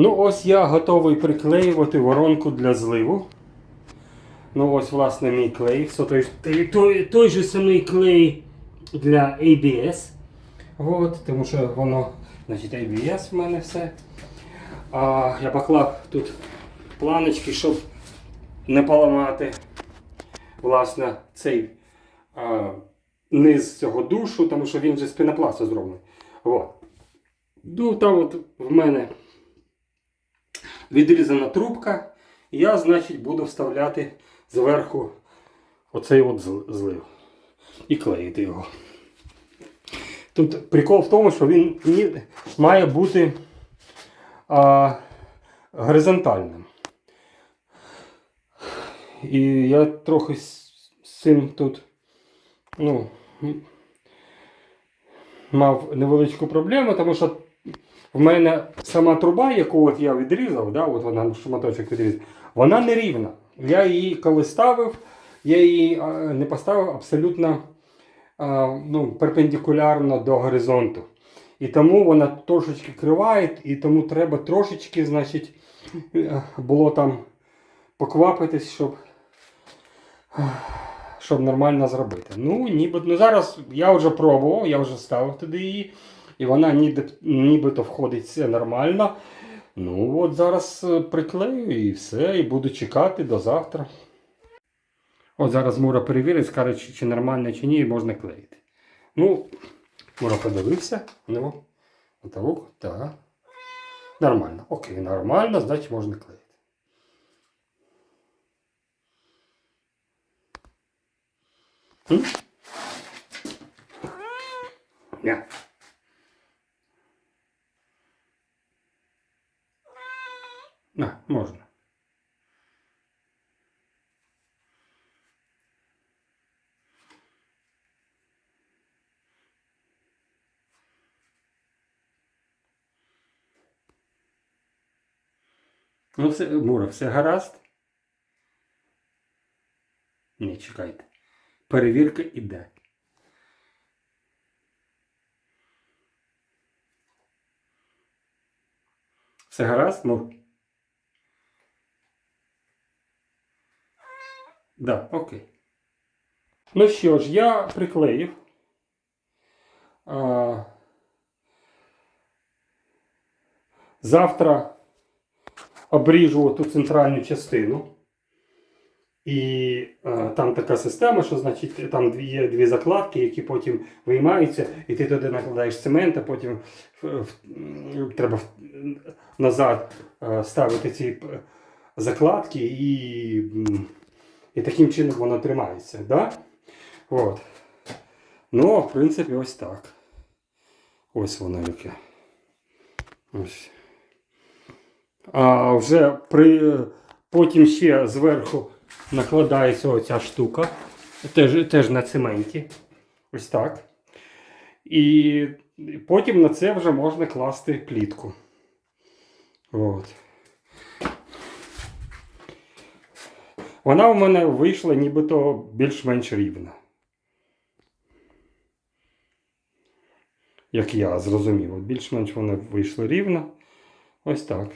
Ну, ось я готовий приклеювати воронку для зливу. Ну, ось, власне, мій клей. Все той, той, той, же самий клей для ABS. От, тому що воно, значить, ABS в мене все. А, я поклав тут планочки, щоб не поламати власне, цей а, низ цього душу, тому що він же з пінопласту зроблений. От. Ну, там от в мене відрізана трубка. Я, значить, буду вставляти зверху оцей от злив і клеїти його. Тут прикол в тому, що він має бути а, горизонтальним. І я трохи з цим тут ну, мав невеличку проблему, тому що в мене сама труба, яку от я відрізав, да, от вона шматочок відрізав, вона не рівна. Я її коли ставив, я її не поставив абсолютно ну, перпендикулярно до горизонту. І тому вона трошечки криває, і тому треба трошечки, значить, е, було там поквапитись, щоб, щоб нормально зробити. Ну, ніби, ну зараз я вже пробував, я вже ставив туди її, і вона ніби, нібито входить все нормально. Ну от зараз е, приклею і все, і буду чекати до завтра. От зараз Мура перевірить, скаже, чи, чи нормально, чи ні, і можна клеїти. Ну, Мура подивився. Ну, отак, так. Нормально. Окей, нормально, значить можна клеїти. М? Ня. На, можна. Ну, все, Мура, все гаразд? Ні, чекайте. Перевірка іде. Все гаразд, Мур? Да, окей. Ну що ж, я приклеїв. А, завтра обріжу ту центральну частину. І е, там така система, що значить там є дві закладки, які потім виймаються, і ти туди накладаєш цемент, а потім в- в- треба в- назад е, ставити ці закладки, і, і таким чином воно тримається. Да? От. Ну, в принципі, ось так. Ось воно яке. Ось. А вже при, потім ще зверху накладається оця штука. Теж, теж на цементі. Ось так. І потім на це вже можна класти плітку. От. Вона у мене вийшла нібито більш-менш рівна. Як я зрозумів, більш-менш вона вийшла рівна. Ось так.